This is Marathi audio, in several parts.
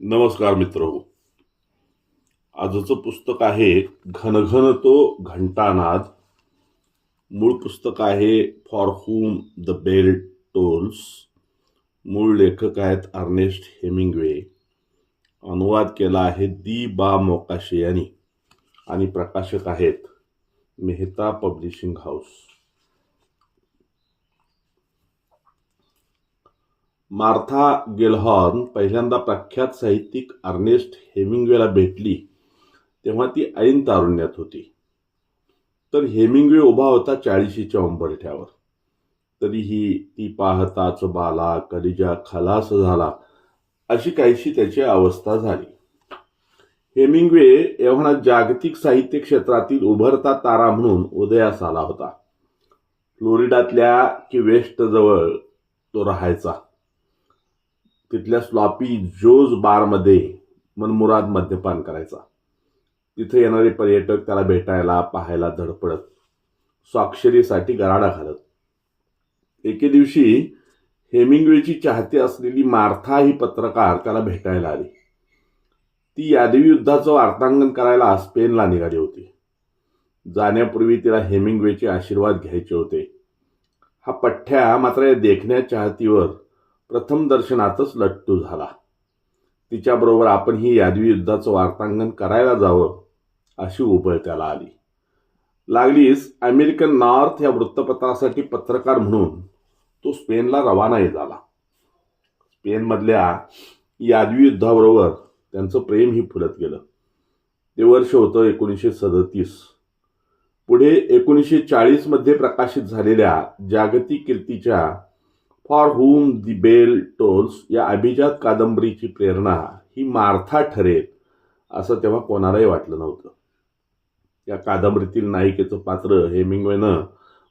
नमस्कार मित्र. हो आजचं पुस्तक आहे घनघन तो घंटानाद. मूळ पुस्तक आहे for whom the bell tolls मूळ लेखक आहेत अर्नेस्ट हेमिंगवे. अनुवाद केला आहे दी बा मोकाशे यांनी. आणि प्रकाशक आहेत Mehta publishing house. Martha Gellhorn पहिल्यांदा प्रख्यात साहित्यिक अर्नेस्ट हेमिंग्वेला भेटली तेव्हा ती ऐन तारुण्यात होती. तर हेमिंग्वे उभा होता चाळीशीच्या उंबरठ्यावर. तरीही ती पाहताच बाला कलिजा खलास झाला अशी काहीशी त्याची अवस्था झाली. हेमिंग्वे एव्हाना जागतिक साहित्य क्षेत्रातील उभरता तारा म्हणून उदयास आला होता. फ्लोरिडातल्या की वेस्ट जवळ तो राहायचा. तिथल्या स्लॉपी जोज बारमध्ये मनमुराद मद्यपान करायचा. तिथे येणारे पर्यटक त्याला भेटायला पाहायला धडपडत. स्वाक्षरीसाठी गराडा घालत. एके दिवशी हेमिंग्वेची चाहती असलेली मार्था ही पत्रकार त्याला भेटायला आली. ती यादवी युद्धाचं वार्तांकन करायला स्पेनला निघाली होती. जाण्यापूर्वी तिला हेमिंग्वेचे आशीर्वाद घ्यायचे होते. हा पठ्ठ्या मात्र या देखण्या चाहतीवर प्रथम दर्शनातच लट्टू झाला. तिच्याबरोबर आपण ही यादवी युद्धाचं वार्तांकन करायला जावं अशी उबळ त्याला आली. लागलीच अमेरिकन नॉर्थ या वृत्तपत्रासाठी पत्रकार म्हणून तो स्पेनला रवानाही झाला. स्पेनमधल्या यादवी युद्धाबरोबर त्यांचं प्रेमही फुलत गेलं. ते वर्ष होतं एकोणीसशे सदतीस. पुढे एकोणीसशे चाळीसमध्ये प्रकाशित झालेल्या जागतिक कीर्तीच्या for whom the bell tolls या अभिजात कादंबरीची प्रेरणा ही मार्था ठरेल असं तेव्हा कोणालाही वाटलं नव्हतं. या कादंबरीतील नायिकेचं पात्र हेमिंग्वेनं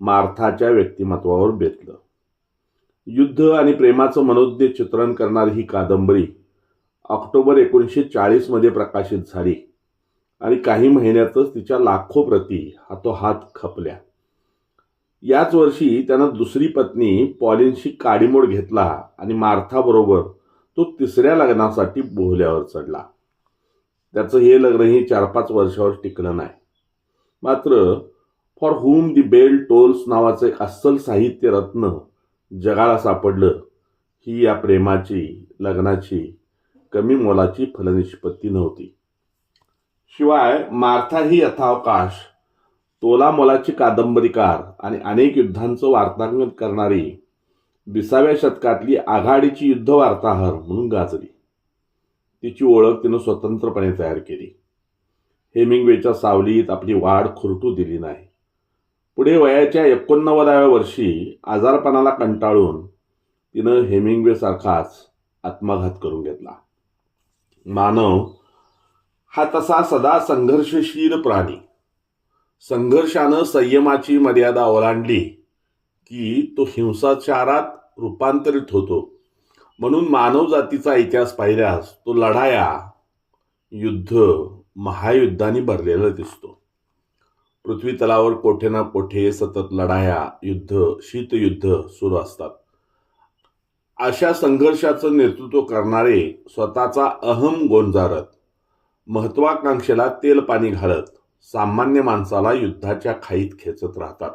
मार्थाच्या व्यक्तिमत्वावर बेतलं. युद्ध आणि प्रेमाचं मनोज्ञ चित्रण करणारी ही कादंबरी ऑक्टोबर एकोणीसशे चाळीसमध्ये प्रकाशित झाली आणि काही महिन्यातच तिच्या लाखो प्रती हातोहात खपल्या. याच वर्षी त्यानं दुसरी पत्नी पॉलिनशी काडीमोड घेतला आणि मार्थाबरोबर तो तिसऱ्या लग्नासाठी बोहल्यावर चढला. त्याचं हे लग्नही चार पाच वर्षावर टिकलं नाही. मात्र for whom the bell tolls नावाचं एक अस्सल साहित्य रत्न जगाला सापडलं. ही या प्रेमाची लग्नाची कमी मोलाची फलनिष्पत्ती नव्हती. शिवाय मार्था ही यथावकाश तोला मोलाची कादंबरीकार आणि अनेक युद्धांचं वार्तांकन करणारी विसाव्या शतकातली आघाडीची युद्ध वार्ताहर म्हणून गाजली. तिची ओळख तिनं स्वतंत्रपणे तयार केली. हेमिंग्वेच्या सावलीत आपली वाढ खुरटू दिली नाही. पुढे वयाच्या एकोणनव्वदाव्या वर्षी आजारपणाला कंटाळून तिनं हेमिंग्वे सारखाच आत्मघात करून घेतला. मानव हा तसा सदा संघर्षशील प्राणी. संघर्षानं संयमाची मर्यादा ओलांडली की तो हिंसाचारात रूपांतरित होतो. म्हणून मानव जातीचा इतिहास पाहिल्यास तो लढाया युद्ध महायुद्धांनी भरलेला दिसतो. पृथ्वी तलावर कोठे ना कोठे सतत लढाया युद्ध शीतयुद्ध सुरू असतात. अशा संघर्षाचं नेतृत्व करणारे स्वतःचा अहम गोंजारत महत्वाकांक्षेला तेल पाणी घालत सामान्य माणसाला युद्धाच्या खाईत खेचत राहतात.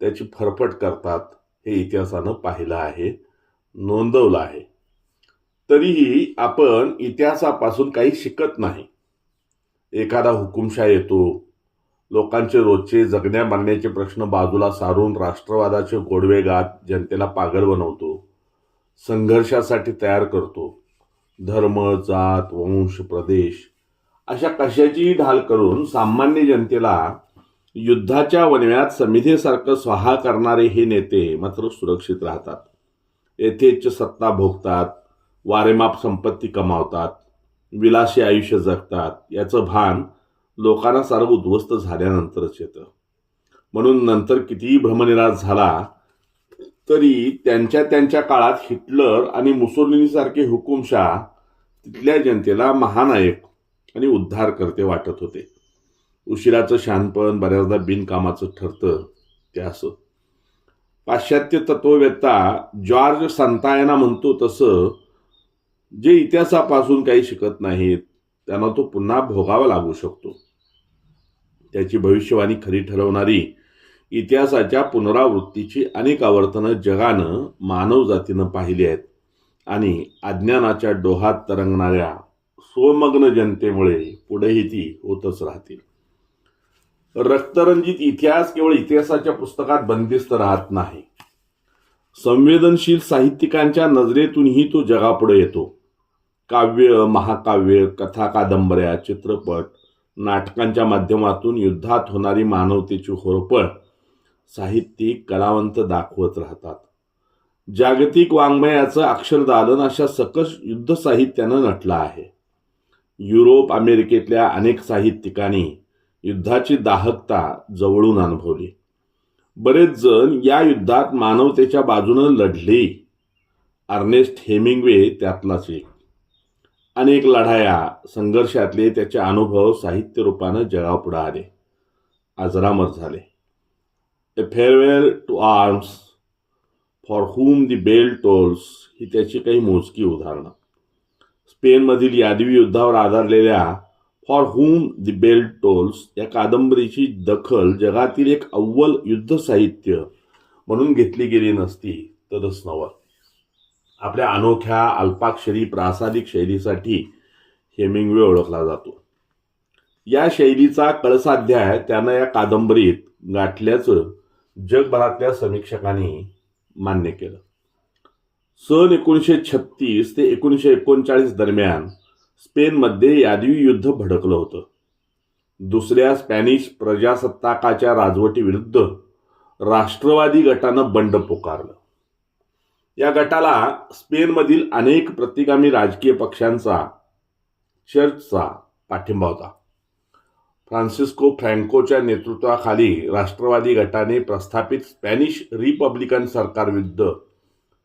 त्याची फरफट करतात हे इतिहासानं पाहिलं आहे नोंदवलं आहे. तरीही आपण इतिहासापासून काही शिकत नाही. एखादा हुकुमशाह येतो लोकांचे रोजचे जगण्या मारण्याचे प्रश्न बाजूला सारून राष्ट्रवादाचे गोडवे गात जनतेला पागल बनवतो संघर्षासाठी तयार करतो. धर्म जात वंश प्रदेश अशा कशाचीही ढाल करून सामान्य जनतेला युद्धाच्या वनव्यात समितीसारखं स्वाहा करणारे हे नेते मात्र सुरक्षित राहतात. येथेच सत्ता भोगतात वारेमाप संपत्ती कमावतात विलासी आयुष्य जगतात याचं भान लोकांना सर्व उद्ध्वस्त झाल्यानंतरच येतं. म्हणून नंतर कितीही भ्रमनिराश झाला तरी त्यांच्या त्यांच्या काळात हिटलर आणि मुसोलिनीसारखे हुकुमशाह तिथल्या जनतेला महानायक आणि उद्धार करते वाटत होते. उशिराचं शहाणपण बऱ्याचदा बिनकामाचं ठरतं ते असं. पाश्चात्य तत्ववेत्ता जॉर्ज संतायना म्हणतो तसं जे इतिहासापासून काही शिकत नाहीत त्यांना तो पुन्हा भोगावा लागू शकतो. त्याची भविष्यवाणी खरी ठरवणारी इतिहासाच्या पुनरावृत्तीची अनेक आवर्तनं जगानं मानवजातीनं पाहिली आहेत आणि अज्ञानाच्या डोहात तरंगणाऱ्या स्वमग्न जनतेमुळे पुढेही ती होतच राहतील. रक्तरंजित इतिहास केवळ इतिहासाच्या पुस्तकात बंदिस्त राहत नाही. संवेदनशील साहित्यिकांच्या नजरेतूनही तो जगापुढे येतो. काव्य महाकाव्य कथा कादंबऱ्या चित्रपट नाटकांच्या माध्यमातून युद्धात होणारी मानवतेची होरपळ साहित्यिक कलावंत दाखवत राहतात. जागतिक वाङ्मयाचं अक्षरदालन अशा सकस युद्ध साहित्यानं नटलं आहे. युरोप अमेरिकेतल्या अनेक साहित्यिकांनी युद्धाची दाहकता जवळून अनुभवली. बरेच जण या युद्धात मानवतेच्या बाजूनं लढले. अर्नेस्ट हेमिंग्वे त्यातलाच एक. अनेक लढाया संघर्षातले त्याचे अनुभव साहित्य रूपानं जगापुढे आले. अजरामर झाले. A farewell to arms for whom the bell tolls ही त्याची काही मोजकी उदाहरणं. स्पेनमधील यादवी युद्धावर आधारलेल्या for whom the bell tolls या कादंबरीची दखल जगातील एक अव्वल युद्ध साहित्य म्हणून घेतली गेली नसती तरच नवल आपल्या अनोख्या अल्पाक्षरी प्रासादिक शैलीसाठी हेमिंगवे ओळखला जातो. या शैलीचा कळसाध्याय त्यानं या कादंबरीत गाठल्याचं जगभरातल्या समीक्षकांनी मान्य केलं. सन एकोणीसशे छत्तीस ते एकोणीसशे एकोणचाळीस दरम्यान स्पेनमध्ये यादवी युद्ध भडकलं होतं. दुसऱ्या स्पॅनिश प्रजासत्ताकाच्या राजवटीविरुद्ध राष्ट्रवादी गटानं बंड पुकारलं. या गटाला स्पेनमधील अनेक प्रतिगामी राजकीय पक्षांचा चर्चचा पाठिंबा होता. फ्रान्सिस्को फ्रँकोच्या नेतृत्वाखाली राष्ट्रवादी गटाने प्रस्थापित स्पॅनिश रिपब्लिकन सरकारविरुद्ध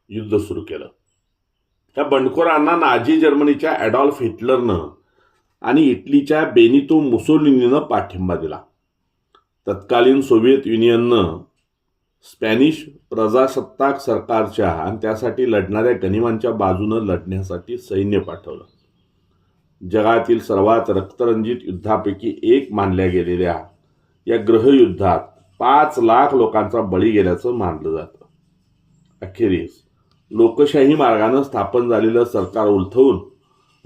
युद्ध सुरू केलं. त्या बंडखोरांना नाझी जर्मनीच्या ॲडॉल्फ हिटलरनं आणि इटलीच्या बेनितो मुसोलिनीनं पाठिंबा दिला. तत्कालीन सोव्हिएत युनियननं स्पॅनिश प्रजासत्ताक सरकारच्या आणि त्यासाठी लढणाऱ्या गनिमांच्या बाजूनं लढण्यासाठी सैन्य पाठवलं. जगातील सर्वात रक्तरंजित युद्धापैकी एक मानल्या गेलेल्या या ग्रहयुद्धात पाच लाख लोकांचा बळी गेल्याचं मानलं जातं. अखेरीस लोकशाही मार्गानं स्थापन झालेलं सरकार उलथवून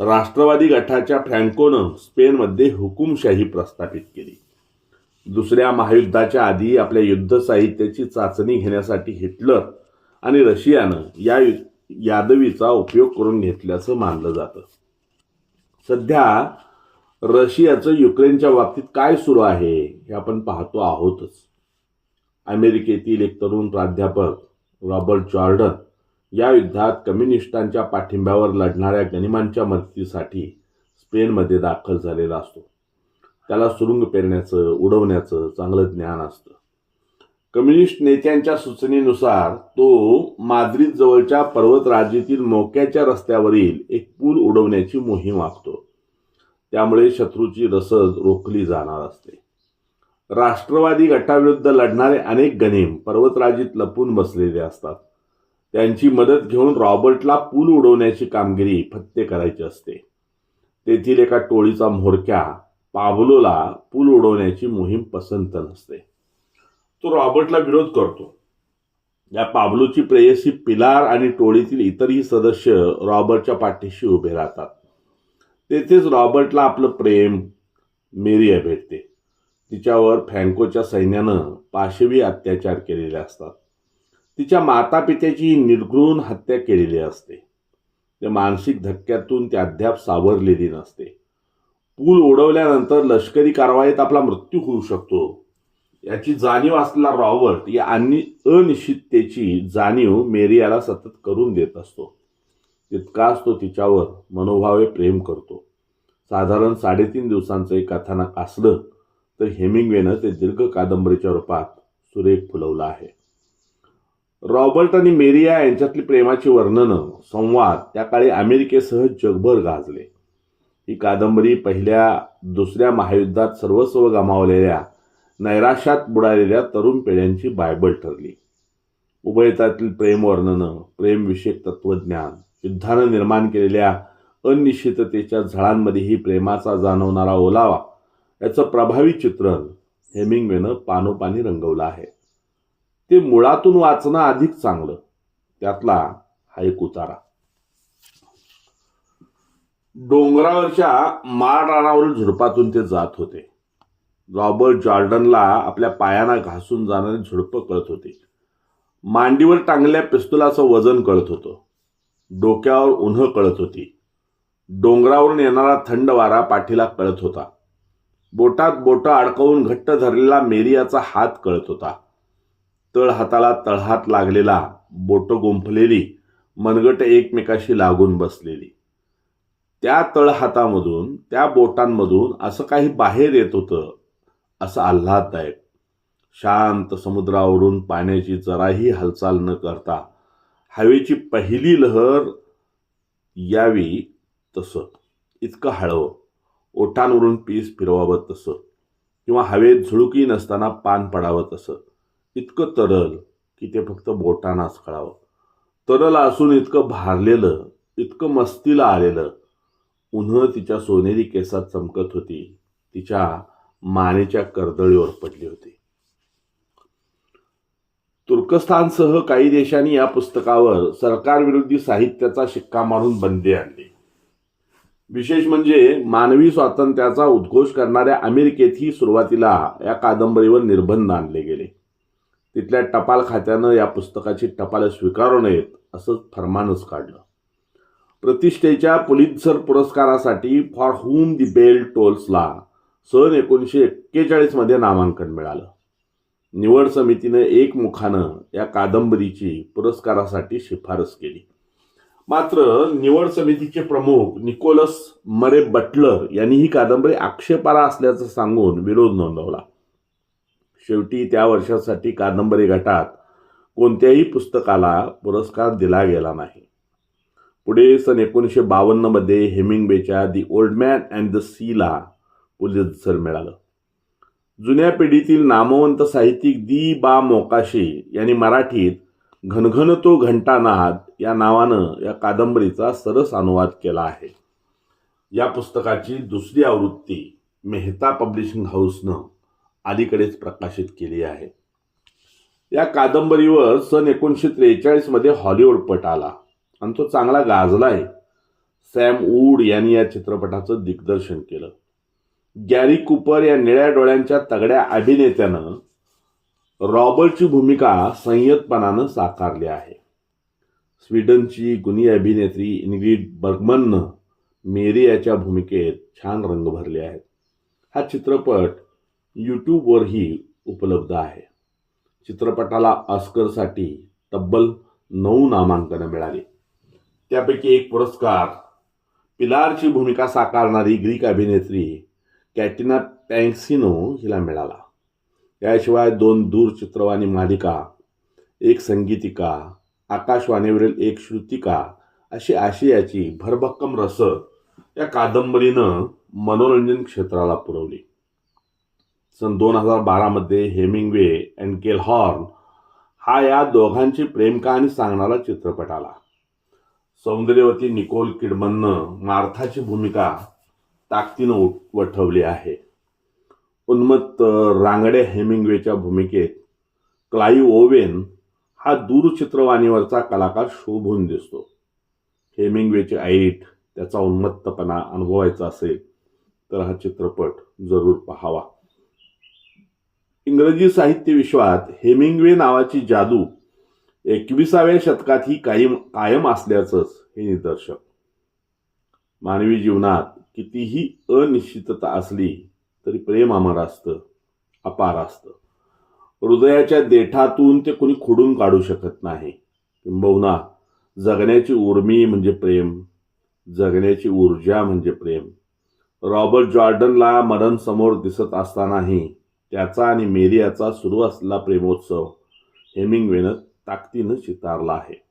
राष्ट्रवादी गटाच्या फ्रँकोनं स्पेनमध्ये हुकुमशाही प्रस्थापित केली. दुसऱ्या महायुद्धाच्या आधी आपल्या युद्ध साहित्याची चाचणी घेण्यासाठी हिटलर आणि रशियानं या यादवीचा उपयोग करून घेतल्याचं मानलं जातं. सध्या रशियाचं युक्रेनच्या बाबतीत काय सुरू आहे हे आपण पाहतो आहोतच. अमेरिकेतील एक तरुण प्राध्यापक रॉबर्ट जॉर्डन या युद्धात कम्युनिस्टांच्या पाठिंब्यावर लढणाऱ्या गनिमांच्या मदतीसाठी स्पेनमध्ये दाखल झालेला असतो. त्याला सुरुंग पेरण्याचं उडवण्याचं चांगलं ज्ञान असतं. कम्युनिस्ट नेत्यांच्या सूचनेनुसार तो माद्रिद जवळच्या पर्वतराजीतील मोक्याच्या रस्त्यावरील एक पूल उडवण्याची मोहीम आखतो. त्यामुळे शत्रूची रसद रोखली जाणार असते. राष्ट्रवादी गटाविरुद्ध लढणारे अनेक गनिम पर्वतराजीत लपून बसलेले असतात. त्यांची मदत घेऊन रॉबर्टला पूल उडवण्याची कामगिरी फत्ते करायची असते. तेथील एका टोळीचा म्होरक्या पावलोला पूल उडवण्याची मोहीम पसंत नसते. तो रॉबर्टला विरोध करतो. या पाबलोची प्रेयसी पिलार आणि टोळीतील इतरही सदस्य रॉबर्टच्या पाठीशी उभे राहतात. तेथेच रॉबर्टला आपलं प्रेम मेरिया भेटते. तिच्यावर फ्रँकोच्या सैन्यानं पाशवी अत्याचार केलेले असतात. तिच्या मातापित्याची निर्घृण हत्या केलेली असते. त्या मानसिक धक्क्यातून ती अद्याप सावरलेली नसते. पूल उडवल्यानंतर लष्करी कारवाईत आपला मृत्यू होऊ शकतो. याची जाणीव असलेला रॉबर्ट या आणि अनिश्चिततेची जाणीव मेरियाला सतत करून देत असतो. तितकाच तो तिच्यावर मनोभावे प्रेम करतो. साधारण साडेतीन दिवसांचं एक कथानक असलं तर हेमिंग्वेनं ते दीर्घ कादंबरीच्या रूपात सुरेख फुलवलं आहे. रॉबर्ट आणि मेरिया यांच्यातली प्रेमाची वर्णनं संवाद त्या काळी अमेरिकेसह जगभर गाजले. ही कादंबरी पहिल्या दुसऱ्या महायुद्धात सर्वस्व गमावलेल्या नैराश्यात बुडालेल्या तरुण पिढ्यांची बायबल ठरली. उभयतातील प्रेमवर्णनं प्रेमविषयक तत्वज्ञान युद्धानं निर्माण केलेल्या अनिश्चिततेच्या झळांमध्येही प्रेमाचा जाणवणारा ओलावा याचं प्रभावी चित्रण हेमिंग्वेनं पानोपानी रंगवलं आहे. ते मुळातून वाचणं अधिक चांगलं. त्यातला हा एक उतारा. डोंगरावरच्या माळरानावरील झुडपातून ते जात होते. रॉबर्ट जॉर्डनला आपल्या पायांना घासून जाणारी झुडपं कळत होती. मांडीवर टांगल्या पिस्तुलाचं वजन कळत होतं. डोक्यावर उन्हं कळत होती. डोंगरावरून येणारा थंड वारा पाठीला कळत होता. बोटात बोटं अडकवून घट्ट धरलेला मेरियाचा हात कळत होता. तळ हाताला तळहात लागलेला बोटं गुंफलेली मनगट एकमेकाशी लागून बसलेली. त्या तळहातामधून त्या बोटांमधून असं काही बाहेर येत होतं असं आल्हाददायक. शांत समुद्रावरून पाण्याची जराही हालचाल न करता हवेची पहिली लहर यावी तसं इतकं हळवं. ओठांवरून पीस फिरवावं तसं किंवा हवेत झुळुकी नसताना पान पडावं तसं. इतकं तरल की ते फक्त बोटांनाच कळावं. तरल असून इतकं भारलेलं इतकं मस्तीला आलेलं उन्ह तिच्या सोनेरी केसात चमकत होती. तिच्या मानेच्या कर्दळीवर पडली होती. तुर्कस्तानसह काही देशांनी या पुस्तकावर सरकारविरोधी साहित्याचा शिक्का मारून बंदी आणली. विशेष म्हणजे मानवी स्वातंत्र्याचा उद्घोष करणाऱ्या अमेरिकेतही सुरुवातीला या कादंबरीवर निर्बंध आणले गेले. तिथल्या टपाल खात्यानं या पुस्तकाची टपाल स्वीकारू नयेत असं फरमानच काढलं. प्रतिष्ठेच्या पुलित्झर पुरस्कारासाठी फॉर हुम दी बेल टोल्सला सन एकोणीसशे एक्केचाळीसमध्ये नामांकन मिळालं. निवड समितीनं एकमुखानं या कादंबरीची पुरस्कारासाठी शिफारस केली. मात्र निवड समितीचे प्रमुख निकोलस मरे बटलर यांनी ही कादंबरी आक्षेपारा असल्याचं सांगून विरोध नोंदवला. शेवटी त्या वर्षासाठी कादंबरी गटात कोणत्याही पुस्तकाला पुरस्कार दिला गेला नाही. पुढे सन एकोणीसशे बावन्नमध्ये हेमिंगबेच्या the old man and the सीला पुलिसर मिळालं. जुन्या पिढीतील नामवंत साहित्यिक दी बा मोकाशी यांनी मराठीत घनघनतो घंटानाद या नावानं या कादंबरीचा सरस अनुवाद केला आहे. या पुस्तकाची दुसरी आवृत्ती मेहता पब्लिशिंग हाऊसनं अलीकडेच प्रकाशित केली आहे. या कादंबरीवर सन एकोणीसशे त्रेचाळीसमध्ये हॉलिवूड पट आला आणि तो चांगला गाजला आहे सॅम वूड यांनी या चित्रपटाचं दिग्दर्शन केलं. गॅरी कुपर या निळ्या डोळ्यांच्या तगड्या अभिनेत्यानं रॉबर्टची भूमिका संयतपणानं साकारली आहे. स्वीडनची गुणी अभिनेत्री इनग्रीड बर्गमननं मेरी याच्या भूमिकेत छान रंग भरले आहेत. हा चित्रपट यूट्यूबवरही उपलब्ध आहे. चित्रपटाला ऑस्करसाठी तब्बल नऊ नामांकनं मिळाली. त्यापैकी एक पुरस्कार पिलारची भूमिका साकारणारी ग्रीक अभिनेत्री कॅटिना टँक्सिनो हिला मिळाला. याशिवाय दोन दूरचित्रवाणी मालिका एक संगीतिका आकाशवाणीवरील एक श्रुतिका अशी आशियाची भरभक्कम रसद या कादंबरीनं मनोरंजन क्षेत्राला पुरवली. सन दोन हजार बारामध्ये हेमिंगवे अँड केलहॉर्न हा या दोघांची प्रेमकहाणी सांगणारा चित्रपट आला. सौंदर्यवती निकोल किडमननं मार्थाची भूमिका ताकदीनं उठ- वठवली आहे. उन्मत्त रांगडे हेमिंग्वेच्या भूमिकेत क्लाई ओवेन हा दूरचित्रवाणीवरचा कलाकार शोभून दिसतो. हेमिंगवेचे ऐट त्याचा उन्मत्तपणा अनुभवायचा असेल तर हा चित्रपट जरूर पहावा. इंग्रजी साहित्य विश्वात हेमिंग्वे नावाची जादू एकविसाव्या शतकात ही कायम कायम असल्याचंच हे निदर्शक मानवी जीवनात कितीही अनिश्चितता असली तरी प्रेम अमर असतं अपार असतं. हृदयाच्या देठातून ते कोणी खोडून काढू शकत नाही. किंबहुना जगण्याची उर्मी म्हणजे प्रेम जगण्याची ऊर्जा म्हणजे प्रेम. रॉबर्ट जॉर्डनला मरण समोर दिसत असतानाही त्याचा आणि मेरियाचा सुरू असलेला प्रेमोत्सव हेमिंगवेनं ताकदीनं चितारला आहे.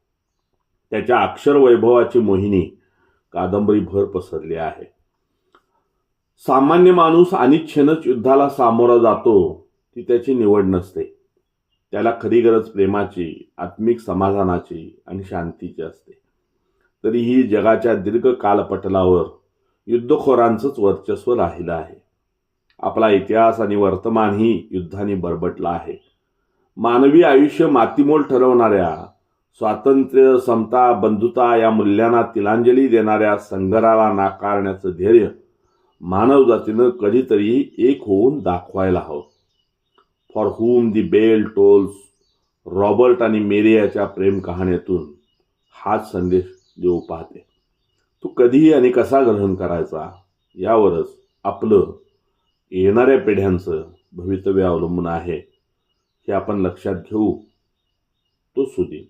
त्याच्या अक्षर वैभवाची मोहिनी कादंबरीभर पसरली आहे. सामान्य माणूस अनिच्छेनच युद्धाला सामोरा जातो ती त्याची निवड नसते. त्याला खरी गरज प्रेमाची आत्मिक समाधानाची आणि शांतीची असते. तरीही जगाच्या दीर्घ कालपटलावर युद्धखोरांचंच वर्चस्व राहिलं आहे. आपला इतिहास आणि वर्तमानही युद्धाने बरबटला आहे. मानवी आयुष्य मातीमोल ठरवणाऱ्या स्वातंत्र्य समता बंधुता या मूल्यांना तिलांजली देणाऱ्या संघराला नाकारण्याचं ध्येय मानवजातीनं कधीतरी एक होऊन दाखवायला हवं. For whom the bell tolls Robert आणि मेरियाच्या प्रेम कहाणीतून हाच संदेश देऊ पाहते. तो कधीही आणि कसा ग्रहण करायचा यावरच आपलं येणाऱ्या पिढ्यांचं भवितव्य अवलंबून आहे हे आपण लक्षात घेऊ. तो सुदीन